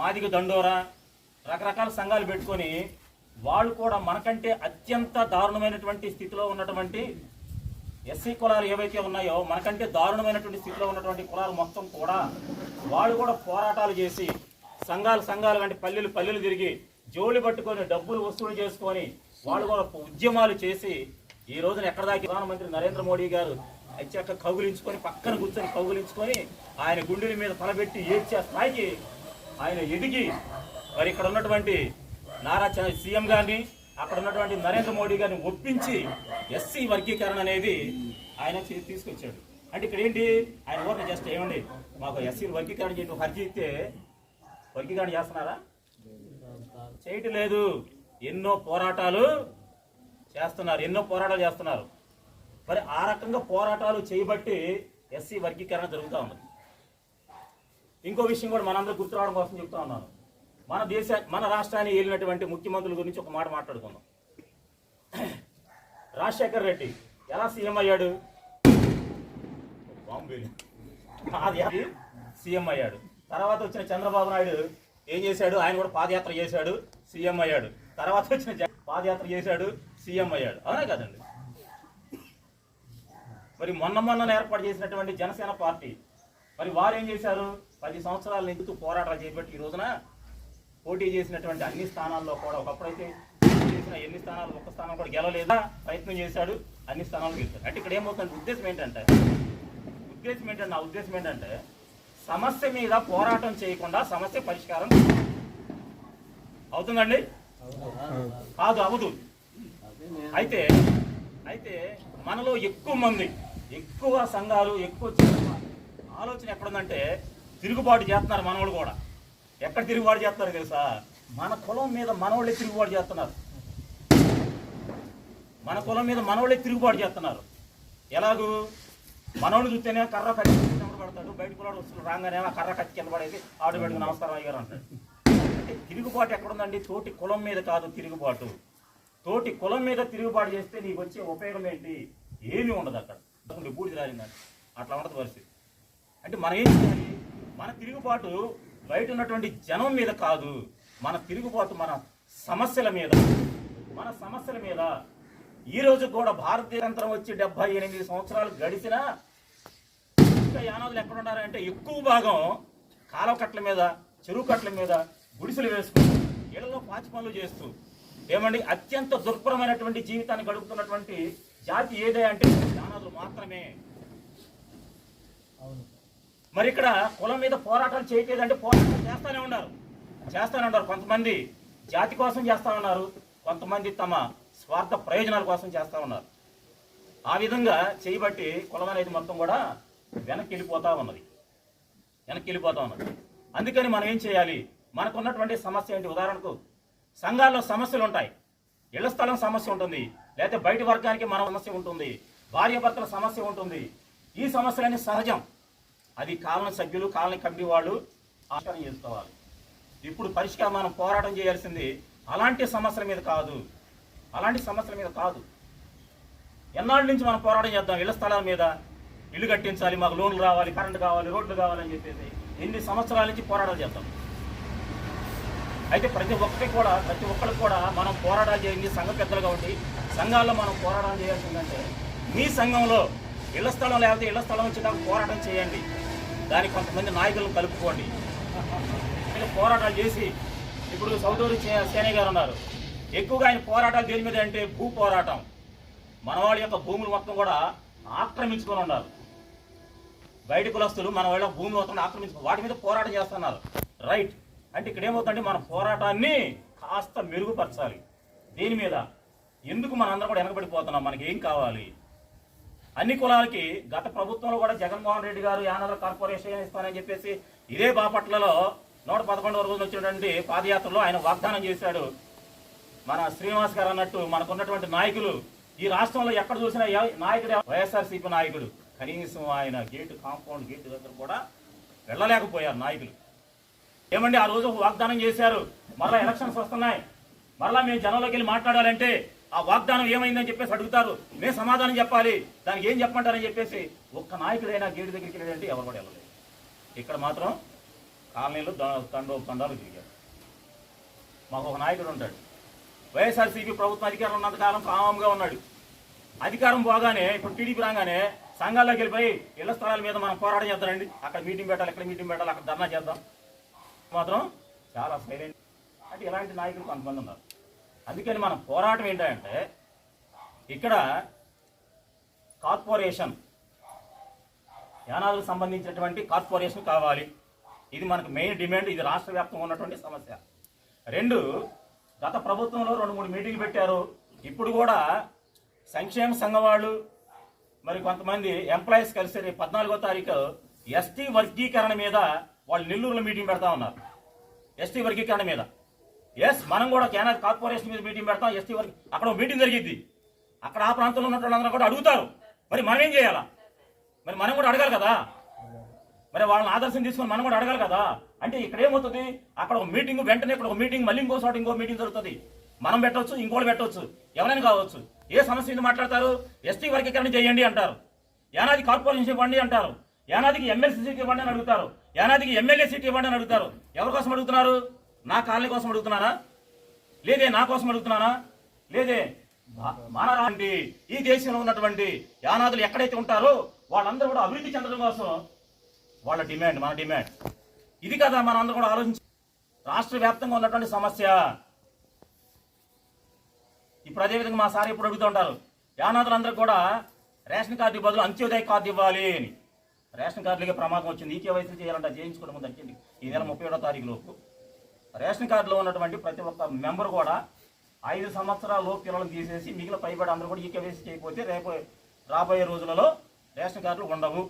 మాదిగ దండోరా రకరకాల సంఘాలు పెట్టుకొని వాళ్ళు కూడా మనకంటే అత్యంత దారుణమైనటువంటి స్థితిలో ఉన్నటువంటి ఎస్సీ కులాలు ఏవైతే ఉన్నాయో మనకంటే దారుణమైనటువంటి స్థితిలో ఉన్నటువంటి కులాలు మొత్తం కూడా వాళ్ళు కూడా పోరాటాలు చేసి సంఘాలు సంఘాలు అంటే పల్లెలు పల్లెలు తిరిగి జోలి పట్టుకొని డబ్బులు వసూలు చేసుకొని వాళ్ళు కూడా ఉద్యమాలు చేసి ఈ రోజున ఎక్కడ దాకా ప్రధానమంత్రి నరేంద్ర మోడీ గారు వచ్చాక కౌగులించుకొని పక్కన కూర్చొని కౌగులించుకొని ఆయన గుండెల మీద తలబెట్టి ఏడ్చే స్థాయికి ఆయన ఎదిగి మరి ఇక్కడ ఉన్నటువంటి నారా చ- సీఎం గారిని అక్కడ ఉన్నటువంటి నరేంద్ర మోడీ గారిని ఒప్పించి ఎస్సీ వర్గీకరణ అనేది ఆయన తీసుకొచ్చాడు. అంటే ఇక్కడ ఏంటి? ఆయన ఓట్లు జస్ట్ ఏమండి? మాకు ఎస్సీ వర్గీకరణ చేయండి ఒక అర్జీ ఇస్తే వర్గీకరణ చేస్తున్నారా? చేయటం లేదు ఎన్నో పోరాటాలు చేస్తున్నారు. ఎన్నో పోరాటాలు చేస్తున్నారు. మరి ఆ రకంగా పోరాటాలు చేయబట్టి ఎస్సీ వర్గీకరణ జరుగుతూ ఉన్నది ఇంకో విషయం కూడా మనందరూ గుర్తు రావడం కోసం చెప్తా ఉన్నాను. మన దేశ మన రాష్ట్రాన్ని ఏలినటువంటి ముఖ్యమంత్రుల గురించి ఒక మాట మాట్లాడుకుందాం. రాజశేఖర్ రెడ్డి ఎలా సీఎం అయ్యాడు? అది సీఎం అయ్యాడు. తర్వాత వచ్చిన చంద్రబాబు నాయుడు ఏం చేశాడు? ఆయన కూడా పాదయాత్ర చేశాడు సీఎం అయ్యాడు. తర్వాత వచ్చిన పాదయాత్ర చేశాడు సీఎం అయ్యాడు. అవునా కదండి? మరి మొన్న మొన్న ఏర్పాటు చేసినటువంటి జనసేన పార్టీ మరి వారు ఏం చేశారు? పది సంవత్సరాల నుంచి పోరాటాలు చేపట్టి ఈ రోజున పోటీ చేసినటువంటి అన్ని స్థానాల్లో కూడా ఒకప్పుడైతే చేసిన ఎన్ని స్థానాలు ఒక్క స్థానం కూడా గెలవలేదా? ప్రయత్నం చేశాడు అన్ని స్థానాలు గెలిచాడు. అంటే ఇక్కడ ఏమవుతుంది ఉద్దేశం ఏంటంటే ఉద్దేశం ఏంటంటే నా ఉద్దేశం ఏంటంటే సమస్య మీద పోరాటం చేయకుండా సమస్య పరిష్కారం అవుతుందండి? కాదు అవదు అయితే అయితే మనలో ఎక్కువ మంది ఎక్కువ సంఘాలు ఎక్కువ ఆలోచన ఎక్కడుందంటే తిరుగుబాటు చేస్తున్నారు మనవాళ్ళు కూడా. ఎక్కడ తిరుగుబాటు చేస్తున్నారు తెలుసా? మన కులం మీద మనవాళ్ళే తిరుగుబాటు చేస్తున్నారు. మన కులం మీద మనవాళ్ళే తిరుగుబాటు చేస్తున్నారు. ఎలాగూ? మనోడు చూస్తేనే కర్ర కట్టి పెడతాడు పడతాడు బయట కులాడు వస్తున్నాడు రాగానే ఆ కర్ర కత్తి కింద ఆడు పెట్టుకు నమస్కారం అయ్యారు అంటాడు. అంటే తిరుగుబాటు ఎక్కడుందండి? తోటి కులం మీద కాదు తిరుగుబాటు. తోటి కులం మీద తిరుగుబాటు చేస్తే నీకు వచ్చే ఉపయోగం ఏంటి? ఏమీ ఉండదు అక్కడ. బూడిది రాలిందండి అట్లా ఉండదు పరిస్థితి. అంటే మనం ఏం చేయాలి? మన తిరుగుబాటు బయట ఉన్నటువంటి జనం మీద కాదు మన తిరుగుబాటు మన సమస్యల మీద. మన సమస్యల మీద ఈ రోజు కూడా యంత్రం వచ్చి డెబ్బై ఎనిమిది సంవత్సరాలు గడిచినా ఇంకా యానాదులు ఎక్కడ ఉన్నారంటే ఎక్కువ భాగం కాలువ కట్ల మీద చెరువు కట్ల మీద గుడిసెలు వేసుకుని ఇళ్ళలో పాచి పనులు చేస్తూ. ఏమండి? అత్యంత దుర్భరమైనటువంటి జీవితాన్ని గడుపుతున్నటువంటి జాతి ఏదే అంటే యానాదులు మాత్రమే. అవును. మరి ఇక్కడ కులం మీద పోరాటాలు చేయట్లేదంటే పోరాటాలు చేస్తానే ఉన్నారు. చేస్తానే ఉన్నారు కొంతమంది. జాతి కోసం చేస్తా ఉన్నారు. కొంతమంది తమ స్వార్థ ప్రయోజనాల కోసం చేస్తా ఉన్నారు. ఆ విధంగా చేయబట్టి కులం అనేది మొత్తం కూడా వెనక్కి వెళ్ళిపోతా ఉన్నది. వెనక్కి వెళ్ళిపోతా ఉన్నది. అందుకని మనం ఏం చేయాలి? మనకున్నటువంటి సమస్య ఏంటి? ఉదాహరణకు సంఘాల్లో సమస్యలు ఉంటాయి. ఇళ్ళ స్థలం సమస్య ఉంటుంది. లేకపోతే బయట వర్గానికి మన సమస్య ఉంటుంది. భార్య భర్తల సమస్య ఉంటుంది. ఈ సమస్యలన్నీ సహజం. అది కాలన సభ్యులు కాలనీ కమిటీ వాళ్ళు ఆచరణ చేసుకోవాలి. ఇప్పుడు పరిష్కారం మనం పోరాటం చేయాల్సింది అలాంటి సమస్యల మీద కాదు. అలాంటి సమస్యల మీద కాదు. ఎన్నాళ్ళ నుంచి మనం పోరాటం చేద్దాం? ఇళ్ళ స్థలాల మీద. ఇల్లు కట్టించాలి మాకు లోన్లు రావాలి కరెంటు కావాలి రోడ్లు కావాలని చెప్పేసి ఎన్ని సంవత్సరాల నుంచి పోరాటాలు చేద్దాం? అయితే ప్రతి ఒక్కరికి కూడా ప్రతి ఒక్కరికి కూడా మనం పోరాటాలు చేయండి సంఘ పెద్దలు కాబట్టి సంఘాల్లో మనం పోరాటం చేయాల్సిందంటే మీ సంఘంలో ఇళ్ళ స్థలం లేకపోతే ఇళ్ళ స్థలం వచ్చేదాకా పోరాటం చేయండి. దానికి కొంతమంది నాయకులను కలుపుకోండి. పోరాటాలు చేసి ఇప్పుడు సౌదూరి చే- సేనయ్య గారు ఉన్నారు. ఎక్కువగా ఆయన పోరాటాలు దేని మీద అంటే భూ పోరాటం. మన వాళ్ళ యొక్క భూములు మొత్తం కూడా ఆక్రమించుకొని ఉన్నారు. బయట కులస్తులు మన వాళ్ళ భూమి మొత్తం ఆక్రమించుకో వాటి మీద పోరాటం చేస్తున్నారు. రైట్. అంటే ఇక్కడ ఏమవుతుందంటే మన పోరాటాన్ని కాస్త మెరుగుపరచాలి. దేని మీద? ఎందుకు మనందరం కూడా వెనకబడిపోతున్నాం? మనకి ఏం కావాలి? అన్ని కులాలకి గత ప్రభుత్వంలో కూడా జగన్మోహన్ రెడ్డి గారు యానగర్ కార్పొరేషన్ ఇస్తానని చెప్పేసి ఇదే బాపట్లలో నూట పదకొండవ రోజున వచ్చినటువంటి పాదయాత్రలో ఆయన వాగ్దానం చేశాడు. మన శ్రీనివాస్ గారు అన్నట్టు మనకున్నటువంటి నాయకులు ఈ రాష్ట్రంలో ఎక్కడ చూసినా నాయకుడు వైఎస్ఆర్సీపీ నాయకుడు. కనీసం ఆయన గేటు కాంపౌండ్ గేటు దగ్గర కూడా వెళ్ళలేకపోయారు నాయకులు. ఏమండి ఆ రోజు వాగ్దానం చేశారు. మరలా ఎలక్షన్స్ వస్తున్నాయి. మరలా మేము జనంలోకి వెళ్ళి మాట్లాడాలంటే ఆ వాగ్దానం ఏమైందని చెప్పేసి అడుగుతారు. మేము సమాధానం చెప్పాలి. దానికి ఏం చెప్పమంటారని చెప్పేసి ఒక్క నాయకుడైనా గేటు దగ్గరికి వెళ్ళాడంటే ఎవరు కూడా వెళ్ళలేదు. ఇక్కడ మాత్రం కాలనీలో తండో తండాలు తిరిగారు. మాకు ఒక నాయకుడు ఉంటాడు. వైఎస్ఆర్సీపీ ప్రభుత్వం అధికారంలో ఉన్నంతకాలం కామంగా ఉన్నాడు. అధికారం పోగానే ఇప్పుడు టీడీపీ రాగానే సంఘాల్లోకి వెళ్ళిపోయి ఇళ్ళ స్థలాల మీద మనం పోరాటం చేద్దామండి. అక్కడ మీటింగ్ పెట్టాలి ఇక్కడ మీటింగ్ పెట్టాలి అక్కడ ధర్నా చేద్దాం. మాత్రం చాలా సైలెంట్ అంటే ఇలాంటి నాయకులు కొంతమంది ఉన్నారు. అందుకని మన పోరాటం ఏంటంటే ఇక్కడ కార్పొరేషన్ యానాలకు సంబంధించినటువంటి కార్పొరేషన్ కావాలి. ఇది మనకు మెయిన్ డిమాండ్ ఇది రాష్ట్ర వ్యాప్తంగా ఉన్నటువంటి సమస్య. రెండు గత ప్రభుత్వంలో రెండు మూడు మీటింగ్లు పెట్టారు. ఇప్పుడు కూడా సంక్షేమ సంఘం వాళ్ళు మరి కొంతమంది ఎంప్లాయీస్ కలిసి రేపు పద్నాలుగో తారీఖు ఎస్టీ వర్గీకరణ మీద వాళ్ళు నెల్లూరులో మీటింగ్ పెడతా ఉన్నారు. ఎస్టీ వర్గీకరణ మీద. ఎస్ మనం కూడా కేనాది కార్పొరేషన్ మీద మీటింగ్ పెడతాం ఎస్టీ వరకు. అక్కడ మీటింగ్ జరిగింది అక్కడ ఆ ప్రాంతంలో ఉన్న వాళ్ళందరూ కూడా అడుగుతారు. మరి మనం ఏం చేయాలా? మరి మనం కూడా అడగాలి కదా? మరి వాళ్ళని ఆదర్శం తీసుకొని మనం కూడా అడగాలి కదా? అంటే ఇక్కడ ఏమవుతుంది? అక్కడ ఒక మీటింగ్ వెంటనే ఇక్కడ ఒక మీటింగ్ మళ్ళీ ఇంకో చోట ఇంకో మీటింగ్ జరుగుతుంది. మనం పెట్టవచ్చు ఇంకోటి పెట్టవచ్చు. ఎవరైనా కావచ్చు. ఏ సమస్య మీద మాట్లాడతారు? ఎస్టీ వర్గీకరణ చేయండి అంటారు. యానాది కార్పొరేషన్ ఇవ్వండి అంటారు. యానాదికి ఎమ్మెల్సీ సీట్ ఇవ్వండి అని అడుగుతారు. యానాదికి ఎమ్మెల్యే సీట్ ఇవ్వండి అని అడుగుతారు. ఎవరి కోసం అడుగుతున్నారు? నా కాలనీ కోసం అడుగుతున్నారా? లేదే నా కోసం అడుగుతున్నానా లేదే మా- మానరాంటి ఈ దేశంలో ఉన్నటువంటి యానాదులు ఎక్కడైతే ఉంటారో వాళ్ళందరూ కూడా అభివృద్ధి చెందడం కోసం వాళ్ళ డిమాండ్ మన డిమాండ్. ఇది కదా మనం అందరూ కూడా ఆలోచించి రాష్ట్ర వ్యాప్తంగా ఉన్నటువంటి సమస్య. ఇప్పుడు అదేవిధంగా మా సార్ ఇప్పుడు అడుగుతుంటారు యానాదులందరూ కూడా రేషన్ కార్డు బదులు అంత్యోదయ కార్డు ఇవ్వాలి అని. రేషన్ కార్డులకే ప్రమాదం వచ్చింది. ఈ కేవైసీ చేయాలంటే చేయించుకోవడం ముందు ఈ నెల ముప్పై ఏడో తారీఖు లోపు. రేషన్ కార్డులో ఉన్నటువంటి ప్రతి ఒక్క మెంబర్ కూడా ఐదు సంవత్సరాలు పిల్లలను తీసేసి మిగిలిన పైబడి అందరూ కూడా ఈ కేవైసీ చేయకపోతే రేపు రాబోయే రోజులలో రేషన్ కార్డులు ఉండవు.